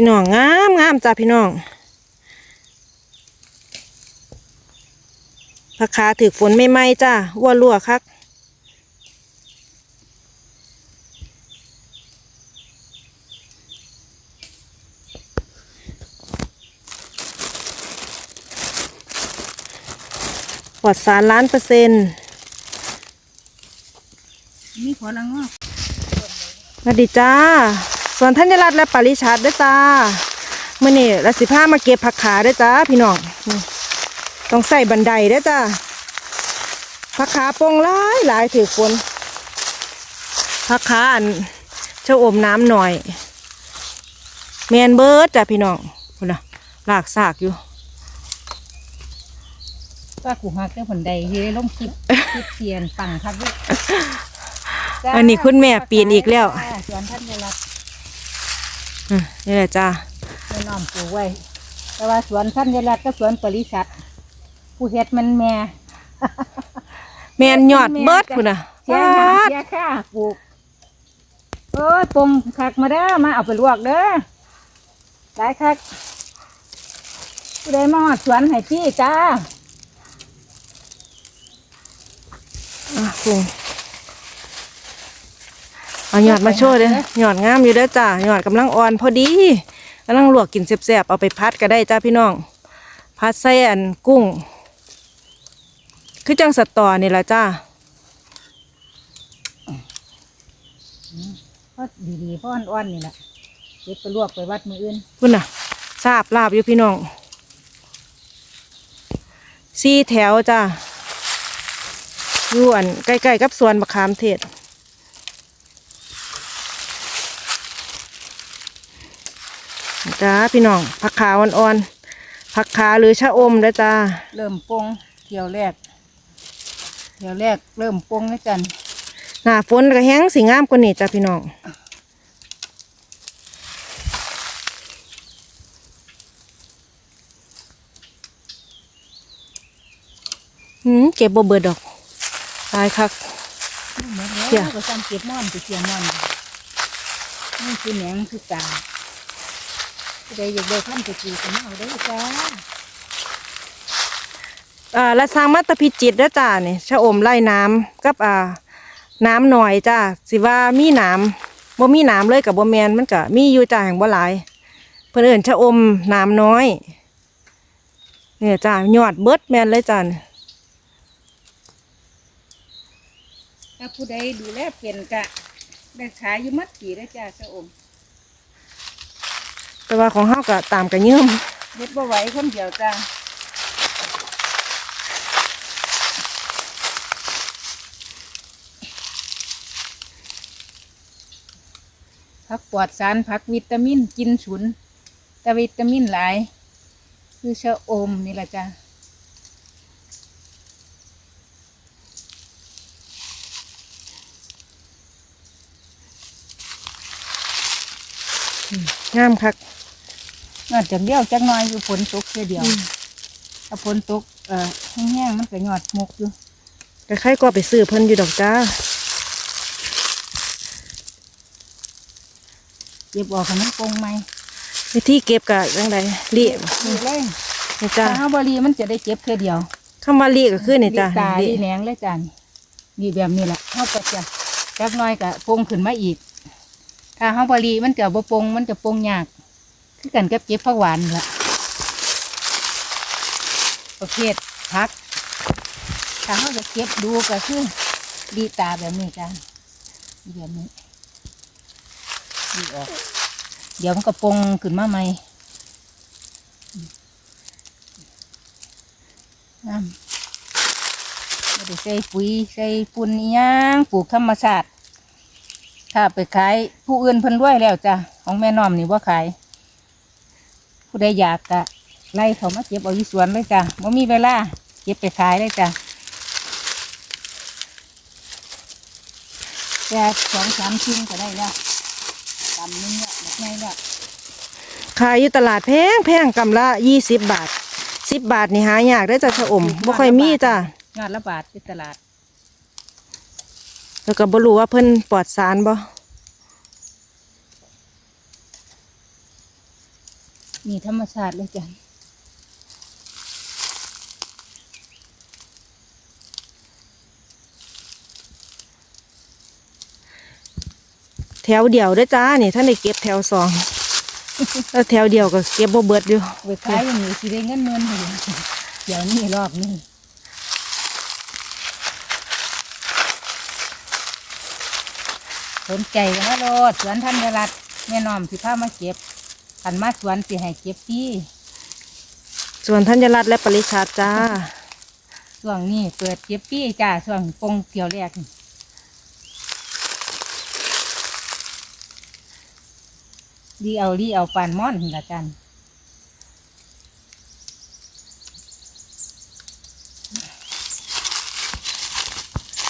พี่น้องงามงามจ้าพี่น้องผักขาถือฝนไม่ไหมจ้าวัวรั่วคักปลอดสารล้านเปอร์เซ็นต์มีขอลังงอกสวัสดีจ้า ส่วนธัญรัตน์และปริชาร์ดด้วยจ้าเมื่อนี่รัสิผ้ามาเก็บผักขาด้วยจ้าพี่น้องนี่ต้องใส่บันไดด้วยจ้าผักขาโปงหลายหลายถือฝนผักขาอันเจ้าอมน้ำหน่อยแมนเบิร์ดจ้าพี่น้องคุณนะลากซากอยู่ป้ากูหักเจ้าผนใดเฮ้ยลงคลิปคลิปเทียนปังครับด้วยอันนี้คุณแม่ปีนอีกแล้วจ้าสวนท่านได้รับอืม นี่แหละจ้าแม่น้อมปลูกไว้ แต่ว่าสวนท่านได้รับก็สวนปริษัทผู้เฮ็ดมันแม่ แมนยอดเบิร์ดคุณนะเสียหาเสียค่าปลูกโอ้ยปงคักมาเด้อมาเอาไปลวกเด้อได้คักผู้ใดมาฮอดสวนให้พี่จ้าอะคุณ เอาหยอดมาโชว์เด้อหยอดงามอยู่เด้อจ้าหยอดกำลังอ่อนพอดีกำลังลวกกินแซ่บๆเอาไปพัดก็ได้จ้าพี่น้อง พัดใส่อันกุ้ง คือจังสตอนี่แหละจ้าก็ดีๆพ่ออ่อนๆนี่แหละเก็บไปลวกไปวัดมืออื่นคุณน่ะทราบลาบอยู่พี่น้องสี่แถวจ้าอยู่อันใกล้ๆกับสวนมะขามเทศ จ้าพี่น้องผักขาวอ่อนๆผักขาหรือชะอมนะจ้าเริ่มปงเที่ยวแรกเที่ยวแรกเริ่มปงแล้วกันหน้าฝนก็แห้งสีงามกว่านี้จ้าพี่น้องหืมเก็บบ่เบิดดอกตายคักเหมือนเที่ยแล้วก็จำเก็บม่อนไปเทียมม่อนนี่คือแหนงคือตาผู้ ใดอยากได้พันธุ์ไปปลูกก็มาเอาได้อจ้าอ่าและสร้างมัตตพิจิตรนะจ้านี่ชะอมไล่น้ำกับอ่าน้ำหน่อยจ้าสิว่ามีน้ำบ่มีน้ำเลยกับบ่แมนมันก็มีอยู่จ้าแห่งบ่หลายเพิ่นเอิ้นชะอมน้ำน้อย เนี่ยจ้ายอดเบิดแมนเลยจ้านี่ถ้าผู้ใดดูแลเป็นกะได้ขายอยู่มัดกี่ได้อจ้าเจ้าอม แต่ว่าของเฮาก็ตามกันยืมเด็ดบ่ไหวคนเดียวจ้าผักปลอดสารผักวิตามินกินฉุน แต่วิตามินหลาย คือชะอมนี่แหละจ้ะงามคัก นอกจากเดียวจักหน้อยอยู่ฝนตกแค่เดียวถ้าฝนตกเอ่อแห้งๆมันก็ยอดมกอยู่แต่ใครก็ไปซื้อเพิ่นอยู่ดอกจ้าเก็บออกให้มันปงไหมวิธีเก็บก็จังไดลีนี่เลยนี่จ้าถ้าห้าบรีมันจะได้เก็บแค่เดียวคำว่าลีก็คือนี่จ้าตาลีดีแหนงเลยจ้ะนี่นี่แบบนี้แหละเขาก็จะจักหน้อยก็ปงขึ้นมาอีก ถ้าห้าบรีมันจะบ่ปงมันจะปงยาก คือกันกับเก็บผักหวานนี่ละประเภทพัก ถ้าเขาจะเก็บดูก็คือดีตาแบบนี้จ้ะนี่แบบนี้ดีออก เดี๋ยวมันก็ปงขึ้นมาใหม่น้ำไม่ได้ใส่ปุ๋ยใส่ปุ่นอิหยังปลูกธรรมชาติถ้าไปขายผู้อื่นเพิ่นรวยแล้วจ้ะ ของแม่น้อมนี่ว่าขาย ผู้ใดอยากกะไล่เขามาเก็บเอาอยู่สวนเลยจ้ะว่ามีเวลาเก็บไปขายเลยจ้ะแค่สองสามชิ้นก็ได้แล้วตำนึงเนี่ยแบบไงเนี่ยขายอยู่ตลาดแพงแพงกำละยี่สิบบาทสิบบาทนี่หายากได้อจ้าชะอมบ่ค่อยมีจ้างานละบาทที่ตลาด แล้วก็บ่รู้ว่าเพิ่นปลอดสารบ่ นี่ธรรมชาติเลยจ้ะแถวเดียวเด้อจ้านี่ท่านได้เก็บแถวสองแล้วแถวเดียวก็เก็บบ่เบิดอยู่ไปขายอย่างนี้สิได้เงินเงินอยู่เดี๋ยวนี้รอบนี้สนใจกันนะโลดสวนธัญรัตน์แม่น้อมสิพามาเก็บ ขันมาสวนสิให้เก็บพี่ส่วนธัญรัตน์และปริชาติจ้า ช่วงนี้เปิดเก็บพี่จ้าช่วงปงเกี่ยวแรกนี่ดีเอาดีเอาปานม่อนนี่ละกัน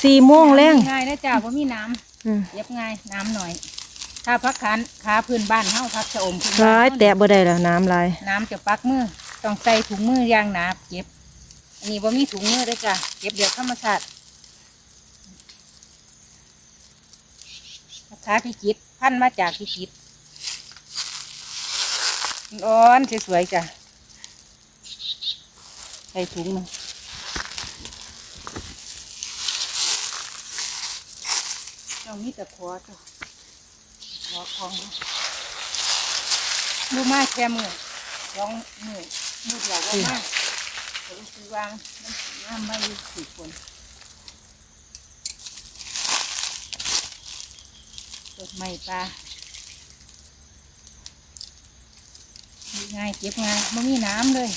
สี่โมงแรงง่ายนะจ้าเพราะมีน้อืมำเย็บง่ายน้ำหน่อย ถ้าพักขันขาพื้นบ้านเฮาพักชะอมพื้นร้าบ้ายนแตะบ่ได้แล้วน้ำลาย น้ำจะปักมือต้องใส่ถุงมือยางหนาเก็บอันนี้ว่ามีถุงมือด้วยจ้ะเก็บเดี๋ยวธรรมชาติขาพิจิตรพันธุ์มาจากพิจิตรร้อนสวยๆจ้ะใส่ถุงมาเรามีแต่คอจ้ะ คอของดูมาแค่มือสองมือมือเดียวก็มาผมคือวางน้ำไม่สี่คนตกไม่ปลาง่ายเก็บง่ายไม่มีน้ำเลย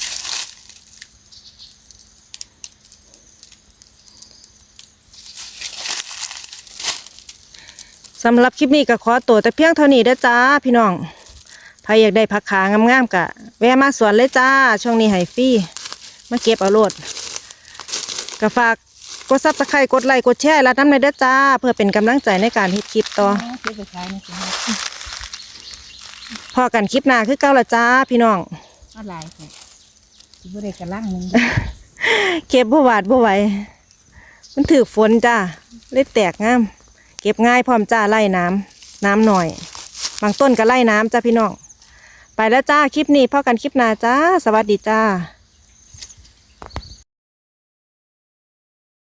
สำหรับคลิปนี้ก็ขอตัวแต่เพียงเท่านี้เด้อจ้าพี่น้องใครอยากได้ผักขางามๆกะ แวะมาสวนเลยจ้า ช่วงนี้ให้ฟรีมาเก็บเอาโลดก็ฝากกดซับสไครต์กดไลค์กดแชร์และน้ำในอยเด้อจ้า เพื่อเป็นกำลังใจในการเฮ็ดคลิปต่อเก็บไปขายนี่สิพอกันคลิปหน้าคือเก่าละจ้าพี่น้องอะไรเนี่ยที่บริกระลังหนึงเก็บบ่หวาดบ่ไหวมันถือฝนจ้าเลยแตกงาม เก็บง่ายพร้อมจ้าไล่น้ำน้ำหน่อย บางต้นก็ไล่น้ำจ้าพี่น้อง ไปแล้วจ้าคลิปนี้พอกันคลิปหน้าจ้า สวัสดีจ้า